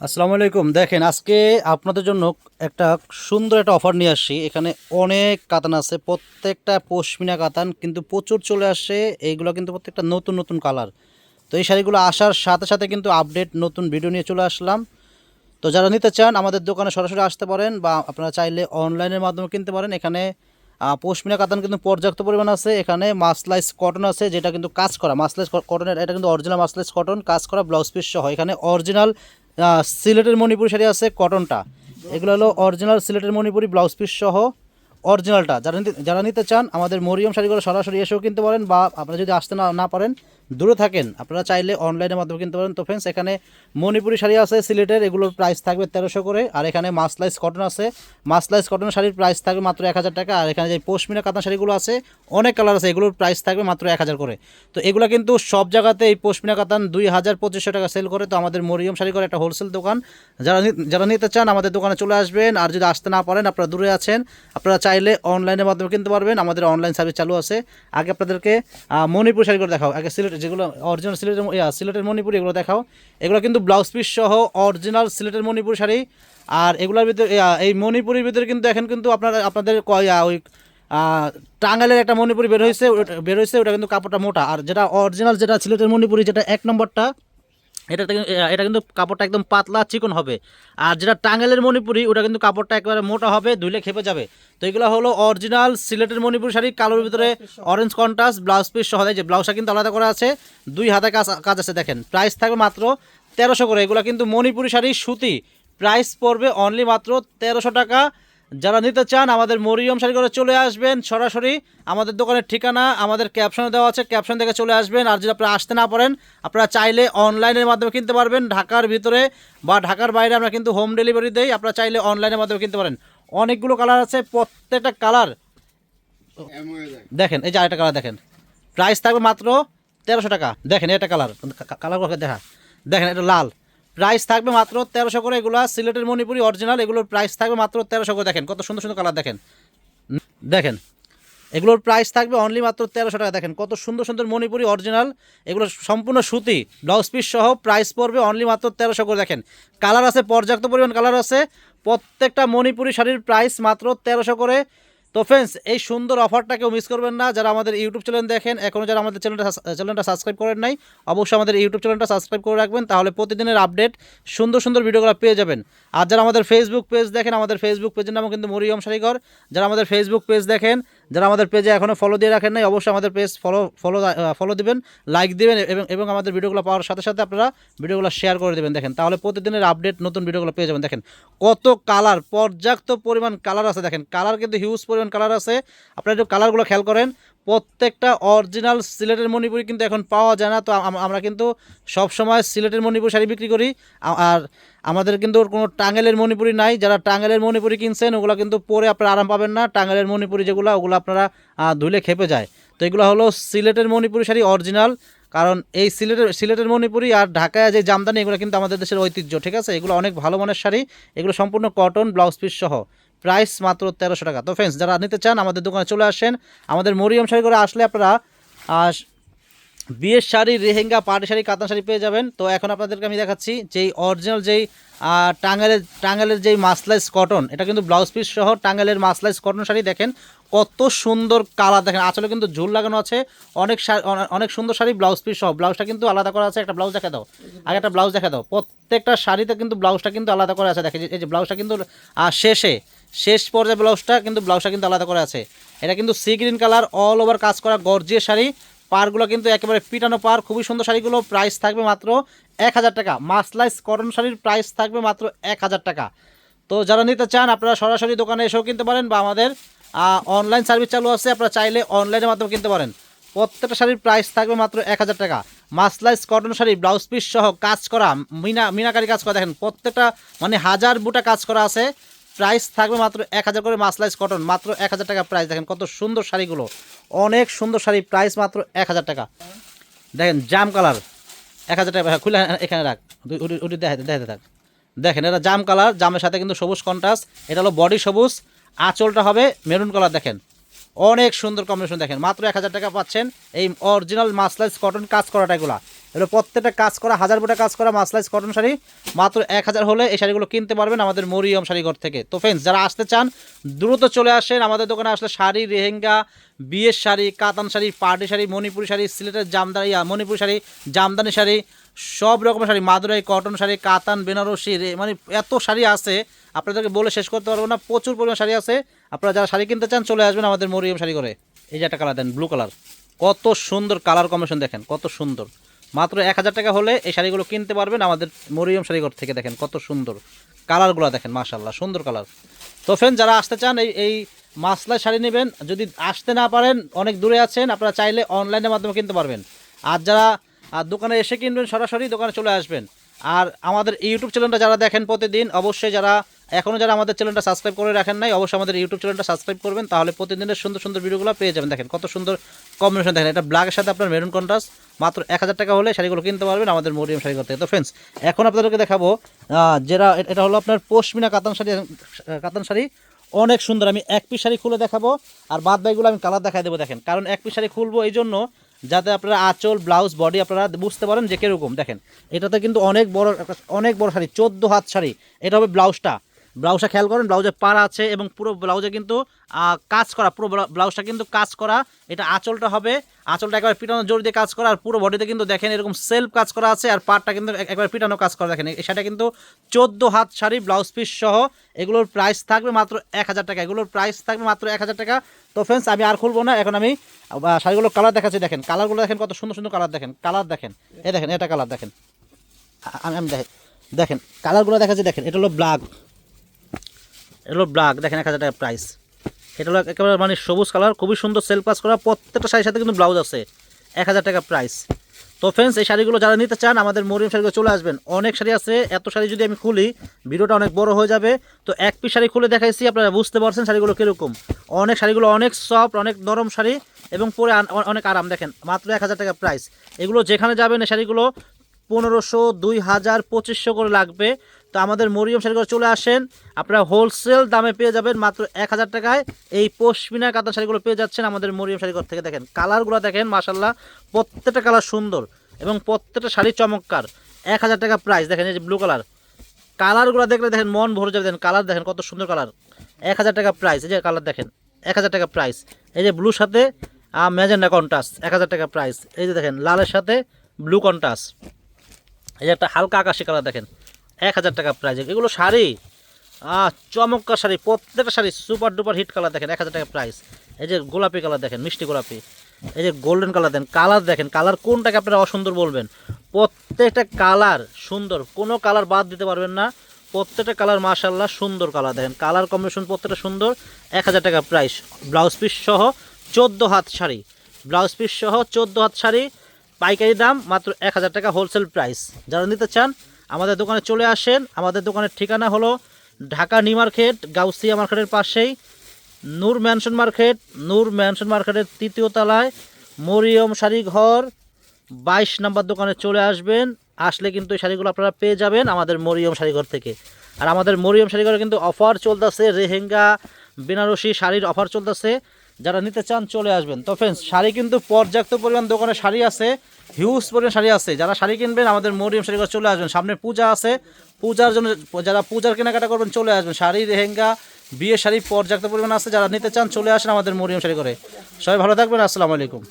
আসসালামু আলাইকুম। দেখেন, আজকে আপনাদের জন্য একটা সুন্দর একটা অফার নিয়ে আসি এখানে অনেক কাতান আছে, প্রত্যেকটা পশমিনা কাতান, কিন্তু প্রচুর চলে আসছে এইগুলো কিন্তু প্রত্যেকটা নতুন নতুন কালার। তো এই শাড়িগুলো আসার সাথে সাথে কিন্তু আপডেট নতুন ভিডিও নিয়ে চলে আসলাম। তো যারা নিতে চান, আমাদের দোকানে সরাসরি আসতে পারেন বা আপনারা চাইলে অনলাইনের মাধ্যমে কিনতে পারেন। এখানে পশমিনা কাতান কিন্তু পর্যাপ্ত পরিমাণ আছে। এখানে মাসলাইস কটন আছে, যেটা কিন্তু কাজ করা। মাসলাইস কটনের, এটা কিন্তু অরিজিনাল মাসলাইস কটন, কাজ করা ব্লাউজ পিস সহ। এখানে অরিজিনাল সিলেটের মণিপুরি শাড়ি আছে কটনটা। এগুলো হলো অরিজিনাল সিলেটের মণিপুরি ব্লাউজ পিস সহ অরিজিনালটা যারা যারা নিতে চান, আমাদের মরিয়ম শাড়িগুলো সরাসরি এসেও কিনতে পারেন বা আপনারা যদি আসতে না না পারেন দূরে থাকেন। আপনারা চাইলে অনলাইনের মাধ্যমে কিনতে পারেন। তো ফ্রেন্ডস এখানে মণিপুরি শাড়ি আছে সিলেটের। এগুলোর প্রাইস থাকবে তেরোশো করে। আর এখানে মাসলাইস কটন আছে। মাসলাইস কটন শাড়ির প্রাইস থাকবে মাত্র এক হাজার টাকা। আর এখানে যে পশমিনা কাতান শাড়িগুলো আছে অনেক কালার আছে। এগুলোর প্রাইস থাকবে মাত্র এক হাজার করে। তো এগুলো কিন্তু সব জায়গাতে এই পশমিনা কাতান দুই হাজার পঁচিশশো টাকা সেল করে। তো আমাদের মরিয়ম শাড়ি করে একটা হোলসেল দোকান। যারা যারা নিতে চান আমাদের দোকানে চলে আসবেন। আর যদি আসতে না পারেন আপনারা দূরে আছেন আপনারা চাইলে অনলাইনের মাধ্যমে কিনতে পারবেন। আমাদের অনলাইন সার্ভিস চালু আছে। আগে আপনাদেরকে আহ, শাড়ি করে দেখাও আগে সিলেট যেগুলো অরিজিনাল সিলেটের সিলেটের মণিপুর, এগুলো দেখাও। এগুলো কিন্তু ব্লাউজ পিস সহ অরিজিনাল সিলেটের মণিপুর শাড়ি। আর এগুলোর ভিতরে এই মণিপুরের ভিতরে কিন্তু এখন কিন্তু আপনার, আপনাদের ওই টাঙ্গালের একটা মণিপুরি বের হয়েছে বের হয়েছে ওটা কিন্তু কাপড়টা মোটা। আর যেটা অরিজিনাল যেটা সিলেটের মণিপুরি, যেটা এক নম্বরটা এটা এটা কিন্তু কাপড়টা একদম পাতলা চিকন হবে। আর যেটা টাঙ্গাইলের মণিপুরি, ওটা কিন্তু কাপড়টা একবারে মোটা হবে ধুলে খেপে যাবে। তো এগুলো হলো অরিজিনাল সিলেটের মণিপুরি শাড়ি, কালোর ভিতরে অরেঞ্জ কন্ট্রাস্ট ব্লাউজ পিস সহ। যে ব্লাউজটা কিন্তু আলাদা করা আছে, দুই হাতে কাজ কাজ আছে দেখেন। প্রাইস থাকবে মাত্র তেরোশো করে। এগুলো কিন্তু মণিপুরি শাড়ি সুতি। প্রাইস পড়বে অনলি মাত্র তেরোশো টাকা। যারা নিতে চান, আমাদের মরিয়ম শাড়ি করে চলে আসবেন সরাসরি। আমাদের দোকানের ঠিকানা, আমাদের ক্যাপশনে দেওয়া আছে ক্যাপশন থেকে চলে আসবেন। আর যদি আপনারা আসতে না পারেন, আপনারা চাইলে অনলাইনের মাধ্যমে কিনতে পারবেন। ঢাকার ভিতরে বা ঢাকার বাইরে আমরা কিন্তু হোম ডেলিভারি দেই, আপনারা চাইলে অনলাইনের মাধ্যমে কিনতে পারেন। অনেকগুলো কালার আছে, প্রত্যেকটা কালার দেখেন, এই যে আরেকটা কালার দেখেন। প্রাইস থাকবে মাত্র তেরোশো টাকা। দেখেন এটা কালার কালার দেখা। দেখেন, এটা লাল। প্রাইস থাকবে মাত্র তেরোশো করে। এগুলো সিলেটের মণিপুরি অরিজিনাল এগুলোর প্রাইস থাকবে মাত্র তেরোশো করে। দেখেন, কত সুন্দর সুন্দর কালার দেখেন। দেখেন, এগুলোর প্রাইস থাকবে অনলি মাত্র তেরোশো টাকা। দেখেন, কত সুন্দর সুন্দর মণিপুরি অরিজিনাল এগুলো সম্পূর্ণ সুতি ব্লাউজ পিস সহ প্রাইস পড়বে অনলি মাত্র তেরোশো করে। দেখেন কালার আছে, পর্যাপ্ত পরিমাণ কালার আছে। প্রত্যেকটা মণিপুরি শাড়ির প্রাইস মাত্র তেরোশো করে। তো ফ্রেন্ডস এই সুন্দর অফারটা কেউ মিস করবেন না। যারা আমাদের ইউটিউব চ্যানেল দেখেন এখনও যারা আমাদের চ্যানেলটা চ্যানেলটা সাবস্ক্রাইব করেন নাই, অবশ্যই আমাদের ইউটিউব চ্যানেলটা সাবস্ক্রাইব করে রাখবেন, তাহলে প্রতিদিনের আপডেট সুন্দর সুন্দর ভিডিওগুলো পেয়ে যাবেন। আর যারা আমাদের ফেসবুক পেজ দেখেন, আমাদের ফেসবুক পেজের নামও কিন্তু মরিয়ম শাড়িঘর যারা আমাদের ফেসবুক পেজ দেখেন যারা আমাদের পেজে এখনও ফলো দিয়ে রাখেন নাই, অবশ্যই আমাদের পেজ ফলো ফলো ফলো দিবেন লাইক দিবেন এবং এবং আমাদের ভিডিওগুলো পাওয়ার সাথে সাথে আপনারা ভিডিওগুলো শেয়ার করে দেবেন। দেখেন, তাহলে প্রতিদিনের আপডেট নতুন ভিডিওগুলো পেয়ে যাবেন। দেখেন, কত কালার পর্যাপ্ত পরিমাণ কালার আছে। দেখেন কালার কিন্তু হিউজ পরিমাণ কালার আছে। আপনারা একটু কালারগুলো খেয়াল করেন। প্রত্যেকটা অরিজিনাল সিলেটের মণিপুরি কিন্তু এখন পাওয়া যায় না। তো আমরা কিন্তু সব সময় সিলেটের মণিপুরি শাড়ি বিক্রি করি। আর আমাদের কিন্তু কোনো টাঙ্গেলের মণিপুরি নাই। যারা টাঙ্গেলের মণিপুরি কিনছেন, ওগুলো কিন্তু পরে আপনারা আরাম পাবেন না। টাঙ্গাইলের মণিপুরি যেগুলো, ওগুলো আপনারা ধুলে খেপে যায়। তো এগুলো হলো সিলেটের মণিপুরি শাড়ি অরিজিনাল কারণ এই সিলেটের সিলেটের মণিপুরি আর ঢাকায় যে জামদানি, এগুলো কিন্তু আমাদের দেশের ঐতিহ্য, ঠিক আছে? এগুলো অনেক ভালো মানের শাড়ি। এগুলো সম্পূর্ণ কটন ব্লাউজ পিস সহ। প্রাইস মাত্র তেরোশো টাকা। তো ফ্রেন্ডস যারা নিতে চান আমাদের দোকানে চলে আসেন। আমাদের মরিয়ম শাড়ি করে আসলে আপনারা বিয়ের শাড়ি রেহেঙ্গা পাটি শাড়ি কাতান শাড়ি পেয়ে যাবেন। তো এখন আপনাদেরকে আমি দেখাচ্ছি যেই অরিজিনাল যেই আহ, টাঙ্গাইলের টাঙ্গাইলের যেই মাসলাইস কটন এটা কিন্তু ব্লাউজ পিস সহ টাঙ্গাইলের মাসলাইস কটন শাড়ি দেখেন কত সুন্দর কালার দেখেন। আসলে কিন্তু ঝুল লাগানো আছে। অনেক অনেক সুন্দর শাড়ি ব্লাউজ পিস সহ। ব্লাউজটা কিন্তু আলাদা করা আছে। একটা ব্লাউজ দেখা দাও। আগে একটা ব্লাউজ দেখা দাও। প্রত্যেকটা শাড়িতে কিন্তু ব্লাউজটা কিন্তু আলাদা করা আছে। দেখেন এই যে ব্লাউজটা কিন্তু শেষে শেষ পর্যায়ে ব্লাউজটা কিন্তু ব্লাউজটা কিন্তু আলাদা করা আছে। এটা কিন্তু sea green colour all over কাজ করা গর্জিয়ে শাড়ি। পারগুলো কিন্তু একেবারে পিটানো পার খুবই সুন্দর শাড়িগুলো প্রাইস থাকবে মাত্র এক হাজার টাকা। মাসলাইস কটন শাড়ির প্রাইস থাকবে মাত্র এক হাজার টাকা। তো যারা নিতে চান, আপনারা সরাসরি দোকানে এসেও কিনতে পারেন বা আমাদের অনলাইন সার্ভিস চালু আছে, আপনারা চাইলে অনলাইনের মাধ্যমে কিনতে পারেন। প্রত্যেকটা শাড়ির প্রাইস থাকবে মাত্র এক হাজার টাকা। মাসলাইস কটন শাড়ি, ব্লাউজ পিস সহ কাজ করা, মিনা, মিনাকারি কাজ করা দেখেন, প্রত্যেকটা মানে হাজার বুটা কাজ করা আছে। প্রাইস থাকবে মাত্র এক হাজার করে মাসলাইস কটন মাত্র এক হাজার টাকা প্রাইস দেখেন কত সুন্দর শাড়িগুলো। অনেক সুন্দর শাড়ি প্রাইস মাত্র এক হাজার টাকা। দেখেন জাম কালার। এক হাজার টাকা খুলে এখানে রাখ। ওটি- দেখাতে দেখাতে থাক দেখেন, এটা জাম কালার, জামের সাথে কিন্তু সবুজ কন্ট্রাস্ট এটা হলো বডি সবুজ। আঁচলটা হবে মেরুন কালার দেখেন। অনেক সুন্দর কম্বিনেশন দেখেন। মাত্র এক হাজার টাকা পাচ্ছেন এই অরিজিনাল মাসলাইস কটন কাজ করাটা এগুলা। এগুলো প্রত্যেকটা কাজ করা, হাজার ফুটা কাজ করা মাসলাইজ কটন শাড়ি, মাত্র এক হাজার হলে এই শাড়িগুলো কিনতে পারবেন আমাদের মরিয়ম শাড়িঘর থেকে। তো ফ্রেন্ডস যারা আসতে চান, দ্রুত চলে আসেন। আমাদের দোকানে আসলে শাড়ি, রেহেঙ্গা, বিয়ের শাড়ি, কাতান শাড়ি, পার্টি শাড়ি, মণিপুরি শাড়ি, সিলেটের জামদানি মণিপুরি শাড়ি, জামদানি শাড়ি, সব রকমের শাড়ি, মাদুরাই কটন শাড়ি, কাতান, বেনারসি মানে এত শাড়ি আছে, আপনাদেরকে বলে শেষ করতে পারব না। প্রচুর পরিমাণ শাড়ি আছে। আপনারা যারা শাড়ি কিনতে চান, চলে আসবেন আমাদের মরিয়ম শাড়ি করে এই যে একটা কালার দেন ব্লু কালার কত সুন্দর কালার কম্বিনেশন দেখেন, কত সুন্দর। মাত্র এক হাজার টাকা হলে এই শাড়িগুলো কিনতে পারবেন আমাদের মরিয়ম শাড়িঘর থেকে দেখেন কত সুন্দর কালারগুলো দেখেন মাশাল্লাহ সুন্দর কালার। তো ফ্রেন্ড যারা আসতে চান এই এই মাসলা শাড়ি নেবেন, যদি আসতে না পারেন, অনেক দূরে আছেন, আপনারা চাইলে অনলাইনের মাধ্যমে কিনতে পারবেন। আর যারা দোকানে এসে কিনবেন, সরাসরি দোকানে চলে আসবেন। আর আমাদের ইউটিউব চ্যানেলটা যারা দেখেন প্রতিদিন, অবশ্যই যারা এখনও যারা আমাদের চ্যানেলটা সাবস্ক্রাইব করে রাখেন নাই, অবশ্যই আমাদের ইউটিউব চ্যানেলটা সাবস্ক্রাইব করবেন, তাহলে প্রতিদিনের সুন্দর সুন্দর ভিডিওগুলো পেয়ে যাবেন। দেখেন কত সুন্দর কম্বিনেশন দেখেন, এটা ব্ল্যাকের সাথে আপনার মেরুন কন্ট্রাস্ট মাত্র এক হাজার টাকা হলে শাড়িগুলো কিনতে পারবেন আমাদের মরিয়াম শাড়ি করতে। তো ফ্রেন্ডস এখন আপনাদেরকে দেখাবো যেটা, এটা হলো আপনার পশমিনা কাতান শাড়ি কাতান শাড়ি। অনেক সুন্দর, আমি এক পিস শাড়ি খুলে দেখাবো, আর বাদ বাইগুলো আমি কালার দেখাই দেবো, দেখেন। কারণ এক পিস শাড়ি খুলবো এই জন্য যাতে আপনারা আঁচল ব্লাউজ বডি আপনারা বুঝতে পারেন যে কীরকম। দেখেন, এটাতে কিন্তু অনেক বড় অনেক বড় শাড়ি, চোদ্দ হাত শাড়ি। এটা হবে ব্লাউজটা ব্লাউজটা খেয়াল করেন, ব্লাউজে পাড় আছে এবং পুরো ব্লাউজে কিন্তু কাজ করা, পুরো ব্লা- ব্লাউজটা কিন্তু কাজ করা। এটা আঁচলটা হবে, আঁচলটা একবার পিটানো জোর দিয়ে কাজ করা, আর পুরো বডিতে কিন্তু দেখেন এরকম সেলফ কাজ করা আছে, আর পাড়টা কিন্তু এক- একবার পিটানো কাজ করা দেখেন। সেটা কিন্তু চোদ্দ হাত শাড়ি, ব্লাউজ পিস সহ, এগুলোর প্রাইস থাকবে মাত্র এক হাজার টাকা। এগুলোর প্রাইস থাকবে মাত্র এক হাজার টাকা। তো ফ্রেন্ডস আমি আর খুলবো না, এখন আমি শাড়িগুলোর কালার দেখাচ্ছি, দেখেন। কালারগুলো দেখেন, কত সুন্দর সুন্দর কালার দেখেন। কালার দেখেন এ দেখেন, এটা কালার দেখেন। আমি আমি দেখেন দেখেন কালারগুলো দেখাচ্ছি, দেখেন, এটা হলো ব্ল্যাক এটা হলো ব্ল্যাক দেখেন এক হাজার টাকা প্রাইস এটা হলো একেবারে মানে সবুজ কালার খুবই সুন্দর সেল পাস করা। প্রত্যেকটা শাড়ির সাথে কিন্তু ব্লাউজ আছে, এক হাজার টাকা প্রাইস তো ফ্রেন্ডস এই শাড়িগুলো যারা নিতে চান, আমাদের মরিয়ম শাড়িগুলো চলে আসবেন। অনেক শাড়ি আছে, এত শাড়ি যদি আমি খুলি, ভিডিওটা অনেক বড় হয়ে যাবে। তো এক পিস শাড়ি খুলে দেখাইছি, আপনারা বুঝতে পারছেন শাড়িগুলো কীরকম। অনেক শাড়িগুলো অনেক সফট অনেক নরম শাড়ি, এবং পরে অনেক আরাম। দেখেন, মাত্র এক হাজার টাকা প্রাইস এগুলো যেখানে যাবেন, এই শাড়িগুলো পনেরোশো, দুই হাজার, পঁচিশশো করে লাগবে। তো আমাদের মরিয়ম শাড়িগুলো চলে আসেন। আপনারা হোলসেল দামে পেয়ে যাবেন মাত্র এক হাজার টাকায়। এই পশমিনা কাতান শাড়িগুলো পেয়ে যাচ্ছেন আমাদের মরিয়ম শাড়িঘর থেকে দেখেন। কালারগুলো দেখেন মাসাল্লাহ প্রত্যেকটা কালার সুন্দর এবং প্রত্যেকটা শাড়ি চমৎকার। এক হাজার টাকা প্রাইস দেখেন এই যে ব্লু কালার কালারগুলো দেখলে দেখেন মন ভরে যাবে, দেখেন কালার দেখেন কত সুন্দর কালার এক হাজার টাকা প্রাইস এই যে কালার দেখেন, এক হাজার টাকা প্রাইস এই যে ব্লুর সাথে ম্যাজেন্ডা কন্টাস এক হাজার টাকা প্রাইস এই যে দেখেন, লালের সাথে ব্লু কন্টাস এই যে একটা হালকা আকাশি কালার দেখেন। এক হাজার টাকা প্রাইজ এগুলো শাড়ি? চমৎকার শাড়ি। প্রত্যেকটা sari super duper hit colour দেখেন, এক হাজার টাকা প্রাইস এই যে গোলাপি কালার দেখেন, মিষ্টি গোলাপি। এই যে গোল্ডেন কালার দেন কালার দেখেন কালার কোনটাকে আপনারা অসুন্দর বলবেন? প্রত্যেকটা কালার সুন্দর, কোনো কালার বাদ দিতে পারবেন না। প্রত্যেকটা কালার মাশাল্লাহ সুন্দর কালার দেখেন। কালার কম্বিনেশন প্রত্যেকটা সুন্দর, এক হাজার টাকা প্রাইস ব্লাউজ পিস সহ চোদ্দ হাত শাড়ি। ব্লাউজ পিস সহ চোদ্দ হাত শাড়ি, পাইকারি দাম মাত্র এক হাজার টাকা হোলসেল প্রাইস যারা নিতে চান আমাদের দোকানে চলে আসেন। আমাদের দোকানের ঠিকানা হলো ঢাকা নিউ মার্কেট, গাউসিয়া মার্কেটের পাশেই। Noor mansion market, Noor mansion মার্কেটের তৃতীয় তলায়। মরিয়ম শাড়ি ঘর, বাইশ নাম্বার দোকানে চলে আসবেন। আসলে কিন্তু এই শাড়িগুলো আপনারা পেয়ে যাবেন আমাদের মরিয়ম শাড়িঘর থেকে। আর আমাদের মরিয়ম শাড়িঘরে কিন্তু অফার চলতেছে, রেহেঙ্গা, বেনারসি শাড়ির অফার চলতেছে। যারা নিতে চান চলে আসবেন। তো ফ্রেন্ডস শাড়ি কিন্তু পর্যাপ্ত পরিমাণ দোকানে শাড়ি আছে হিউজ পরিমাণ শাড়ি আছে। যারা শাড়ি কিনবেন, আমাদের মরিয়ম শাড়ি চলে আসবেন। সামনে পূজা আছে, পূজার জন্য যারা পূজার কেনাকাটা করবেন, চলে আসবেন। শাড়ি রেহেঙ্গা বিয়ে শাড়ি পর্যাপ্ত পরিমাণ আছে। যারা নিতে চান, চলে আসেন আমাদের মরিয়ম শাড়ি করে। সবাই ভালো থাকবেন, আসসালামু আলাইকুম।